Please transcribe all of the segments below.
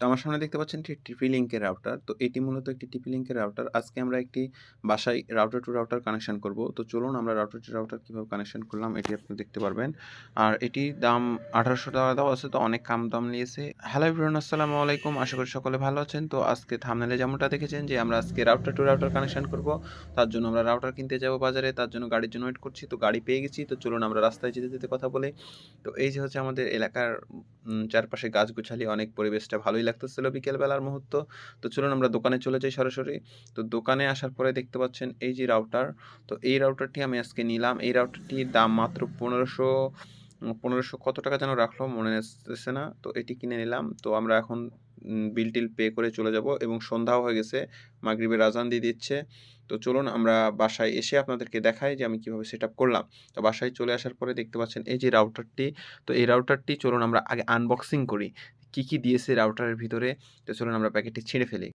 তো আমার সামনে দেখতে পাচ্ছেন একটি টিপি লিঙ্কের রাউটার। তো এটি মূলত একটি টিপি লিঙ্কের রাউটার। আজকে আমরা একটি বাসায় রাউটার টু রাউটার কানেকশন করব। তো চলুন আমরা রাউটার টু রাউটার কীভাবে কানেকশন করলাম এটি আপনি দেখতে পারবেন। আর এটির দাম ৳১৮০০ দেওয়া আছে তো অনেক কম দাম নিয়েছে। হ্যালো এভরিওয়ান আসসালামু আলাইকুম। আশা করি সকলে ভালো আছেন। তো আজকে থাম্বনেলে যেমনটা দেখেছেন যে আমরা আজকে রাউটার টু রাউটার কানেকশন করব। তার জন্য আমরা রাউটার কিনতে যাব বাজারে। তার জন্য গাড়ির জন্য ওয়েট করছি। তো গাড়ি পেয়ে গেছি। তো চলুন আমরা রাস্তায় যেতে, যেতে কথা বলি। তো এই যে হচ্ছে আমাদের এলাকার চারপাশে গাছগুছালি অনেক পরিবেশটা ভালোই লাগতেছিল বিকেলবেলার মুহূর্ত। তো চলুন আমরা দোকানে চলে যাই সরাসরি। তো দোকানে আসার পরে দেখতে পাচ্ছেন এই যে রাউটার। তো এই রাউটারটি আমি আজকে নিলাম। এই রাউটারটির দাম মাত্র পনেরোশো পনেরোশো কত টাকা যেন রাখল মনে আসতেছে না। তো এটি কিনে নিলাম। তো আমরা এখন, উম বিল-টিল পে করে চলে যাব এবং সন্ধ্যাও হয়ে গেছে। মাগরিবের আজান দিয়ে দিচ্ছে। তো চলুন আমরা বাসায় এসে আপনাদেরকে দেখাই যে আমি কীভাবে সেটআপ করলাম। তো বাসায় চলে আসার পরে দেখতে পাচ্ছেন এই যে রাউটারটি। তো এই রাউটারটি চলুন আমরা আগে আনবক্সিং করি। কি, কী দিয়েছে রাউটারের ভিতরে। তো চলুন আমরা প্যাকেটটি ছিঁড়ে ফেলি।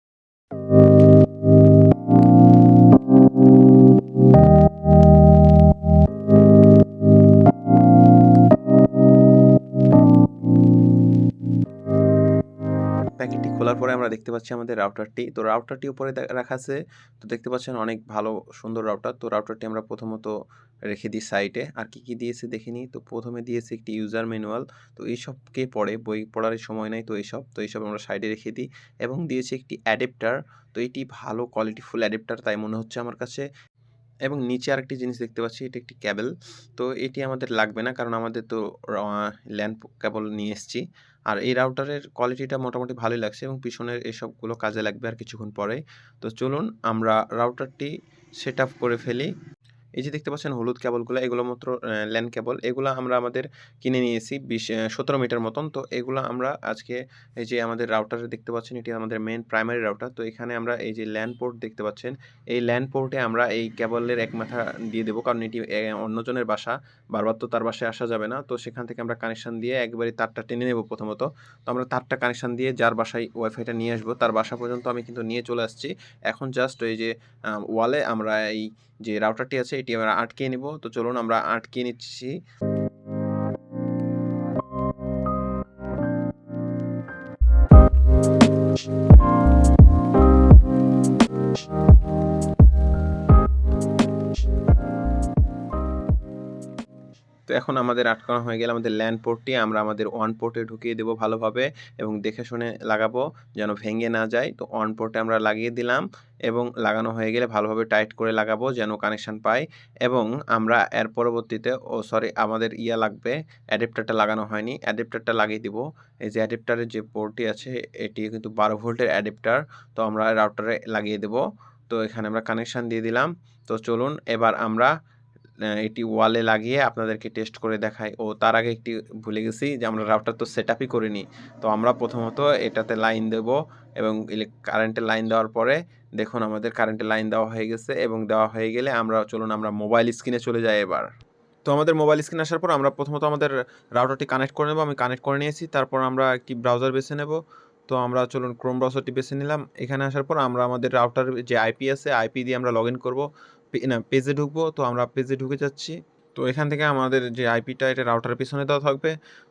দেখতে পাচ্ছি আমাদের রাউটারটি। তো রাউটারটি উপরে রাখা আছে। তো দেখতে পাচ্ছেন অনেক ভালো সুন্দর রাউটার। তো রাউটারটি আমরা প্রথমত রেখে দিই সাইডে। আর কি, কি দিয়েছে দেখে নিই। তো প্রথমে দিয়েছে একটি ইউজার ম্যানুয়াল। তো এইসব কে পড়ে? বই পড়ার সময় নাই তো এইসব। তো এইসব আমরা সাইডে রেখে দিই এবং দিয়েছে একটি অ্যাডাপ্টার। তো এটি ভালো কোয়ালিটিফুল অ্যাডাপ্টার তাই মনে হচ্ছে আমার কাছে। এবং নিচে আরেকটি জিনিস দেখতে পাচ্ছি এটি একটি ক্যাবল। তো এটি আমাদের লাগবে না কারণ আমাদের তো র ল্যান কেবল নিয়ে এসেছি। আর এই রাউটারের কোয়ালিটিটা মোটামুটি ভালোই লাগছে এবং পিছনের এসবগুলো কাজে লাগবে আর কিছুক্ষণ পরে তো চলুন আমরা রাউটারটি সেট করে ফেলি। এই যে দেখতে পাচ্ছেন হলুদ কেবলগুলা, এগুলো মাত্র ল্যান্ড ল্যান কেবল। এগুলা আমরা আমাদের কিনে নিয়েছি ২০ অ্যা ১৭ মিটার মতন। তো এগুলো আমরা আজকে এই যে আমাদের রাউটারে দেখতে পাচ্ছেন, এটি আমাদের মেন প্রাইমারি রাউটার। তো এখানে আমরা এই যে ল্যান্ড পোর্ট দেখতে পাচ্ছেন। এই ল্যান্ড পোর্টে আমরা এই কেবলের এক মাথা দিয়ে দেবো কারণ এটি অন্যজনের বাসা। বারবার তো তার বাসায় আসা যাবে না। তো সেখান থেকে আমরা কানেকশন দিয়ে একবারে তারটা টেনে নেব প্রথমত। তো আমরা তারটা কানেকশন দিয়ে যার বাসায় ওয়াইফাইটা নিয়ে আসব, তার বাসা পর্যন্ত আমি কিন্তু নিয়ে চলে আসছি। এখন জাস্ট ওই যে ওয়ালে আমরা এই যে রাউটারটি আছে এটি আমরা আটকে নিব। তো চলুন আমরা আটকে নিচ্ছি। তো এখন আমাদের আটকানো হয়ে গেলে আমাদের ল্যান্ড পোর্টটি আমরা আমাদের অন পোর্টে ঢুকিয়ে দেব ভালোভাবে এবং দেখে শুনে লাগাবো যেন ভেঙে না যায়। তো অন পোর্টে আমরা লাগিয়ে দিলাম এবং লাগানো হয়ে গেলে ভালোভাবে টাইট করে লাগাবো যেন কানেকশন পায় এবং আমরা এর পরবর্তীতে, ও সরি আমাদের ইয়া লাগবে অ্যাডাপ্টারটা লাগানো হয়নি। অ্যাডাপ্টারটা লাগিয়ে দিব। এই যে অ্যাডাপ্টারের যে পোর্টটি আছে এটি কিন্তু ১২ ভোল্টের অ্যাডাপ্টার। তো আমরা রাউটারে লাগিয়ে দেব। তো এখানে আমরা কানেকশান দিয়ে দিলাম। তো চলুন, এবার আমরা এটি ওয়ালে লাগিয়ে আপনাদেরকে টেস্ট করে দেখাই। ও, তার আগে একটি ভুলে গেছি যে আমরা রাউটার তো সেট আপই করিনি। তো আমরা প্রথমত এটাতে লাইন দেব এবং কারেন্টের লাইন দেওয়ার পরে দেখুন আমাদের কারেন্টের লাইন দেওয়া হয়ে গেছে এবং দেওয়া হয়ে গেলে আমরা, চলুন আমরা মোবাইল স্ক্রিনে চলে যাই এবার। তো আমাদের মোবাইল স্ক্রিন আসার পর আমরা প্রথমত আমাদের রাউটারটি কানেক্ট করে নেব। আমি কানেক্ট করে নিয়েছি। তারপর আমরা একটি ব্রাউজার বেছে নেব। তো আমরা, চলুন ক্রোম ব্রাউজারটি বেছে নিলাম। এখানে আসার পর আমরা আমাদের রাউটার যে আইপি আছে আইপি দিয়ে আমরা লগ ইন করব। না পেজে ঢুকবো। তো আমরা পেজে ঢুকে যাচ্ছি। তো এখান থেকে আমাদের যে আইপিটা এটা রাউটার পেছনে দেওয়া থাকবে।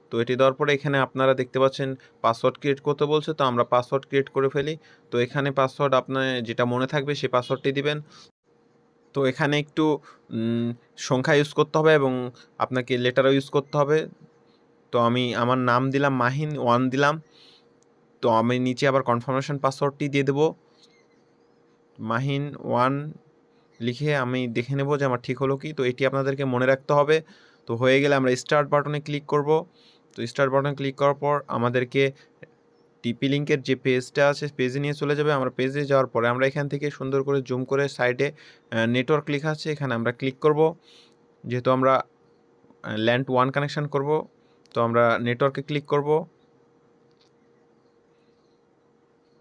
তো এটি দেওয়ার পরে এখানে আপনারা দেখতে পাচ্ছেন পাসওয়ার্ড ক্রিয়েট করতে বলছে। তো আমরা পাসওয়ার্ড ক্রিয়েট করে ফেলি। তো এখানে পাসওয়ার্ড আপনার যেটা মনে থাকবে, সেই পাসওয়ার্ডটি দিবেন। তো এখানে একটু সংখ্যা ইউজ করতে হবে এবং আপনাকে লেটারও ইউজ করতে হবে। তো আমি আমার নাম দিলাম, মাহিন ওয়ান দিলাম। তো আমি নিচে আবার কনফার্মেশন পাসওয়ার্ডটি দিয়ে দেবো মাহিন 1 লিখে আমি দেখে নেব যে আমার ঠিক হলো কি। তো এটি আপনাদেরকে মনে রাখতে হবে। তো হয়ে গেলে আমরা স্টার্ট বাটনে ক্লিক করব। তো স্টার্ট বাটনে ক্লিক করার পর আমাদেরকে টিপি লিঙ্কের যে পেজটা আছে পেজে নিয়ে চলে যাবে। আমরা পেজে যাওয়ার পরে আমরা এখান থেকে সুন্দর করে জুম করে সাইডে নেটওয়ার্ক লেখা আছে এখানে আমরা ক্লিক করব। যেহেতু আমরা ল্যান্ড ওয়ান টু 1 কানেকশন করব। তো আমরা নেটওয়ার্কে ক্লিক করব।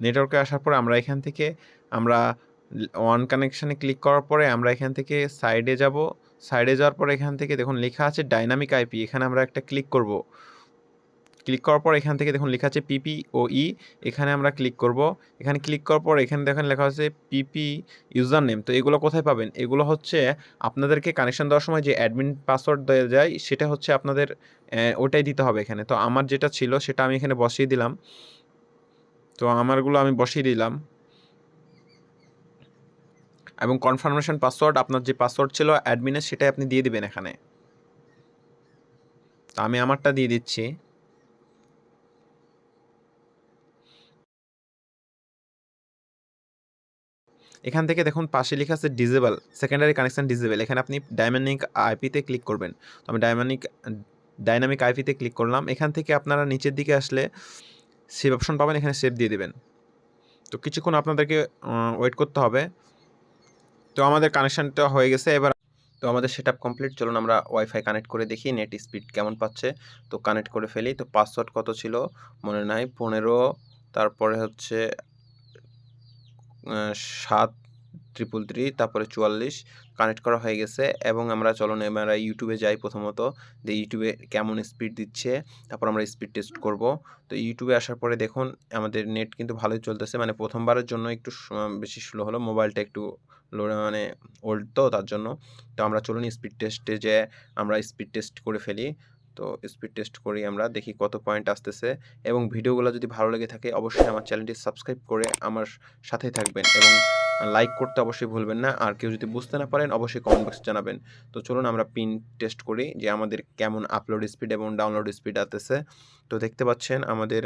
নেটওয়ার্কে আসার পর আমরা এখান থেকে আমরা 1 কানেকশনে ক্লিক করার পরে আমরা এখান থেকে সাইডে যাব। সাইডে যাওয়ার পরে এখান থেকে দেখুন লেখা আছে ডায়নামিক আইপি এখানে আমরা একটা ক্লিক করব। ক্লিক করার পর এখান থেকে দেখুন লেখা আছে পিপি ও ই এখানে আমরা ক্লিক করব। এখানে ক্লিক করার পর এখানে দেখেন লেখা আছে পিপি ইউজার নেম। তো এগুলো কোথায় পাবেন? এগুলো হচ্ছে আপনাদেরকে কানেকশন দেওয়ার সময় যে অ্যাডমিন পাসওয়ার্ড দেওয়া যায়, সেটা হচ্ছে আপনাদের ওটাই দিতে হবে এখানে। তো আমার যেটা ছিল, সেটা আমি এখানে বসিয়ে দিলাম। তো আমারগুলো আমি বসিয়ে দিলাম এবং কনফার্মেশন পাসওয়ার্ড আপনার যে পাসওয়ার্ড ছিল অ্যাডমিনের সেটাই আপনি দিয়ে দিবেন এখানে। তো আমি আমারটা দিয়ে দিচ্ছি। এখান থেকে দেখুন পাশে লেখা আছে ডিজেবল সেকেন্ডারি কানেকশান ডিজেবল এখানে আপনি ডাইনামিক আইপিতে ক্লিক করবেন। তো আমি ডাইনামিক ডাইনামিক আইপিতে ক্লিক করলাম। এখান থেকে আপনারা নিচের দিকে আসলে সেভ অপশন পাবেন, এখানে সেভ দিয়ে দেবেন। তো কিছুক্ষণ আপনাদেরকে ওয়েট করতে হবে। তো আমাদের কানেকশানটা হয়ে গেছে। এবার তো আমাদের সেট কমপ্লিট চলুন আমরা ওয়াইফাই কানেক্ট করে দেখি নেট স্পিড কেমন পাচ্ছে। তো কানেক্ট করে ফেলি। তো পাসওয়ার্ড কত ছিল? মনে নাই। পনেরো, তারপরে হচ্ছে সাত ট্রিপল থ্রি তারপরে চুয়াল্লিশ। কানেক্ট করা হয়ে গেছে। এবং আমরা চলুন আমরা ইউটিউবে যাই প্রথমত। যে ইউটিউবে কেমন স্পিড দিচ্ছে। তারপর আমরা স্পিড টেস্ট করব। তো ইউটিউবে আসার পরে দেখুন, আমাদের নেট কিন্তু ভালোই চলতেছে। মানে প্রথমবারের জন্য একটু বেশি স্লো হলো। মোবাইলটা একটু মানে ওল্ড তো তার জন্য। তো আমরা চলুন স্পিড টেস্টে যে আমরা স্পিড টেস্ট করে ফেলি। তো স্পিড টেস্ট করি আমরা, দেখি কত পয়েন্ট আসতেছে। এবং ভিডিওগুলো যদি ভালো লেগে থাকে, অবশ্যই আমার চ্যানেলটি সাবস্ক্রাইব করে আমার সাথে থাকবেন। এবং লাইক করতে অবশ্যই ভুলবেন না। আর কেউ যদি বুঝতে না পারেন, অবশ্যই কমেন্ট বক্সে জানাবেন। তো চলুন আমরা পিন টেস্ট করি যে আমাদের কেমন আপলোড স্পিড এবং ডাউনলোড স্পিড আসতেছে। তো দেখতে পাচ্ছেন আমাদের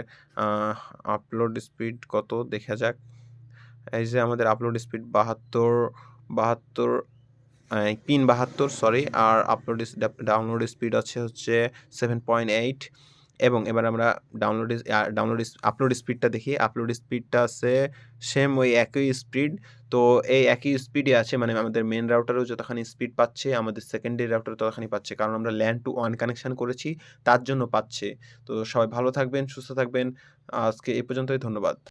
আপলোড স্পিড কত? দেখা যাক। এই যে আমাদের আপলোড স্পিড বাহাত্তর বাহাত্তর পিন বাহাত্তর সরি আর আপলোড ডাউনলোড স্পিড আছে হচ্ছে সেভেন পয়েন্ট এইট এবং এবার আমরা ডাউনলোড ডাউনলোড আপলোড স্পিডটা দেখি আপলোড স্পিডটা আছে সেম ওই একই স্পিড তো এই একই স্পিডে আছে মানে আমাদের মেন রাউটারও যতখানি স্পিড পাচ্ছে, আমাদের সেকেন্ডারি রাউটার ততখানি পাচ্ছে, কারণ আমরা ল্যান্ড টু ওয়ান কানেকশান করেছি, তার জন্য পাচ্ছে। তো সবাই ভালো থাকবেন, সুস্থ থাকবেন, আজকে এ পর্যন্তই, ধন্যবাদ।